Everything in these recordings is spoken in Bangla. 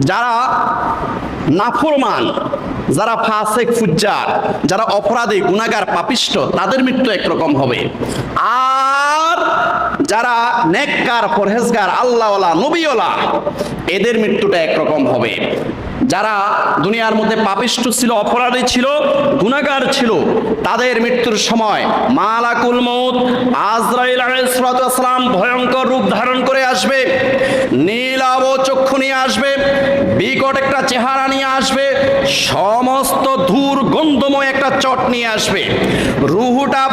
যারা নাফরমান, যারা ফাসেক, ফুজ্জার, যারা অপরাধী গুণাগার পাপিষ্ট, তাদের মৃত্যু একরকম হবে। আর যারা নেককার, পরহেজগার, আল্লাহওয়ালা, নবীওয়ালা, এদের মৃত্যুটা একরকম হবে। যারা দুনিয়ার মধ্যে পাপিষ্ট ছিল, অপরাধী ছিল গুনাগার ছিল, তাদের মৃত্যুর সময় মালাকুল মৌত আজরাইল আলাইহিসসালাম ভয়ঙ্কর রূপ ধারণ করে আসবে নীলাব চক্ষু নিয়ে আসবে, বিকট একটা চেহারা নিয়ে আসবে, সমস্ত ধূর গন্ধময় একটা চট নিয়ে আসবে। রুহুটা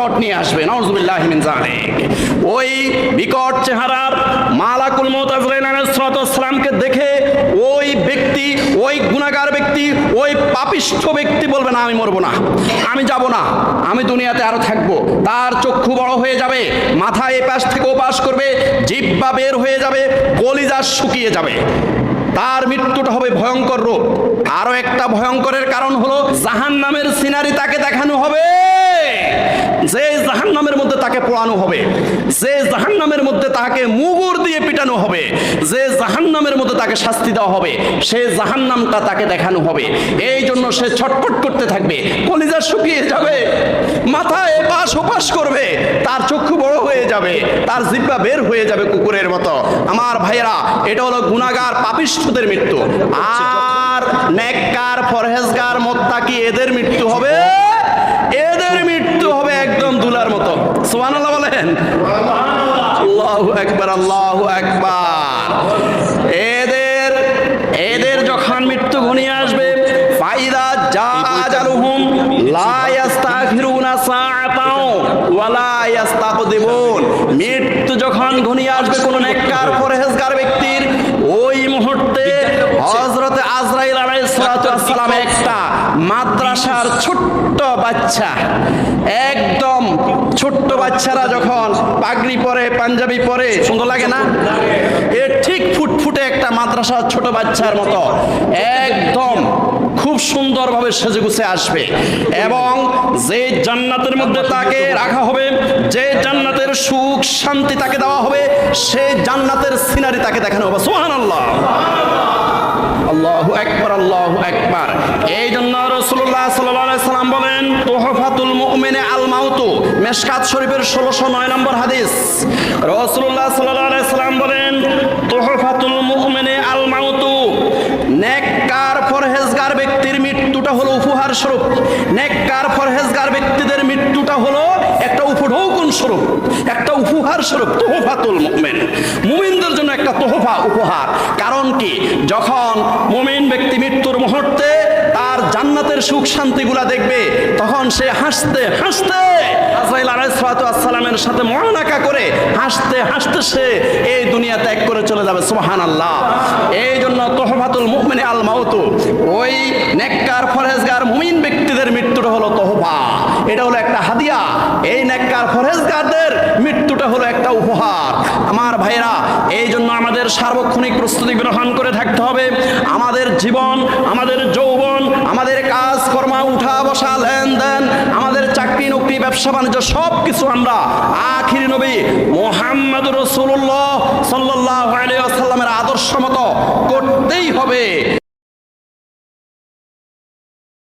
চট নিয়ে আসবে নওয়াজুবিল্লাহ ওই বিকট চেহারার মালাকুল মৌত আজরাইল আলাইহিস সালামকে দেখে ওই ব্যক্তি, ওই গুনাহগার ব্যক্তি, ওই পাপিষ্ঠ ব্যক্তি বলবে, না, আমি মরবো না। আমি যাব না। আমি দুনিয়াতে আরও থাকব। তার চক্ষু বড় হয়ে যাবে মাথা এ পাশ থেকে ও পাশ করবে জিব্বা বের হয়ে যাবে, কলিজা শুকিয়ে যাবে। তার মৃত্যুটা হবে ভয়ঙ্কর রূপ। আরও একটা ভয়ঙ্করের কারণ হলো জাহান নামের সিনারি তাকে দেখানো হবে। যে জাহান নামের মধ্যে তাকে পোড়ানো হবে, যে জাহান নামের মধ্যে তাকে মুগুর দিয়ে পিটানো হবে, যে জাহান নামের মধ্যে তাকে শাস্তি দেওয়া হবে, সে জাহান নামটা তাকে দেখানো হবে। এই জন্য সে ছটফট করতে থাকবে, কলিজা শুকিয়ে যাবে, মাথায় এপাশ ওপাশ করবে, তার চক্ষু বড় হয়ে যাবে, তার জিব্বা বের হয়ে যাবে কুকুরের মতো। আমার ভাইয়েরা, এটা হলো গুনাগার পাপিষ্ঠদের মৃত্যু। আর নেককার ফরহেজগার মোত্তাকি, এদের মৃত্যু হবে এদের মৃত্যু হবে একদম দুলার মতো সুবহানাল্লাহ বলেন আল্লাহু আল্লাহ একবার। এদের এদের যখন মৃত্যু ঘনিয়ে আসবে, ফাইদা যা আজালুহুম লা ইস্তাখিরুনা সাআতাও ওয়ালা ইস্তাকদিমুন মৃত্যু যখন ঘনিয়ে আসবে কোন নেককার পরহেজগার ব্যক্তির ওই মুহূর্তে হযরত আজরাইল আলাইহিস সালাতু ওয়াস সালাম একটা মাদ্রাসার ছোট্ট বাচ্চা, একদম ছোট্ট বাচ্চারা যখন পাগড়ি পরে, পাঞ্জাবি পরে, সুন্দর লাগে না? এ ঠিক ফুটফুটে একটা মাদ্রাসা ছোট বাচ্চার মতো, একদম খুব সুন্দরভাবে সেজে গুছে আসবে। এবং যে জান্নাতের মধ্যে তাকে রাখা হবে, যে জান্নাতের সুখ শান্তি তাকে দেওয়া হবে সেই জান্নাতের সিনারি তাকে দেখানো হবে। সুবহানাল্লাহ। আল্লাহু আকবার, আল্লাহু একবার এই জন্য মিশকাত শরীফের 1609 নম্বর হাদিস। আলাইহি সাল্লাম বলেন, তুহফাতুল মুমিনে আল মাউতু। নেককার পরহেজগার ব্যক্তির মৃত্যুটা হলো উপহার স্বরূপ। নেককার পরহেজগার ব্যক্তিদের মৃত্যুটা হলো একটা উপঢৌকন স্বরূপ, একটা উপহার স্বরূপ, তোহফাতুল মুমিন। মুমিনদের জন্য একটা তোহফা উপহার। কারণ কি? যখন মুমিন ব্যক্তি মৃত্যুর মুহূর্তে তার জান্নাতের সুখ শান্তিগুলা দেখবে, তখন সে হাসতে হাসতে আজরাইল ওয়াসসালামের সাথে মুআনাকা করে হাসতে হাসতে সে এই দুনিয়া ত্যাগ করে চলে যাবে, সুবহানাল্লাহ। এই জন্য তোহফাতুল মুমিনে আল মাউতু, ওই নেককার ফরেজগার মুমিন ব্যক্তিদের মৃত্যুটা হলো তোহফা। এটা হলো একটা হাদিয়া। এই নেককার ফরেজগারদের মৃত্যুটা হলো একটা উপহার। আমার ভাইরা এই জন্য আমাদের সার্বক্ষণিক প্রস্তুতি গ্রহণ করে থাকতে হবে। আমাদের জীবন, আমাদের যৌবন, আমাদের কাজকর্ম উঠা বসা লেনদেন, আমাদের চাকরি ব্যবসা বাণিজ্য সব কিছু আমরা আখিরি নবী মোহাম্মদ রসুল্লাহ সাল্লাহ আলিয়া আদর্শ মতো করতেই হবে।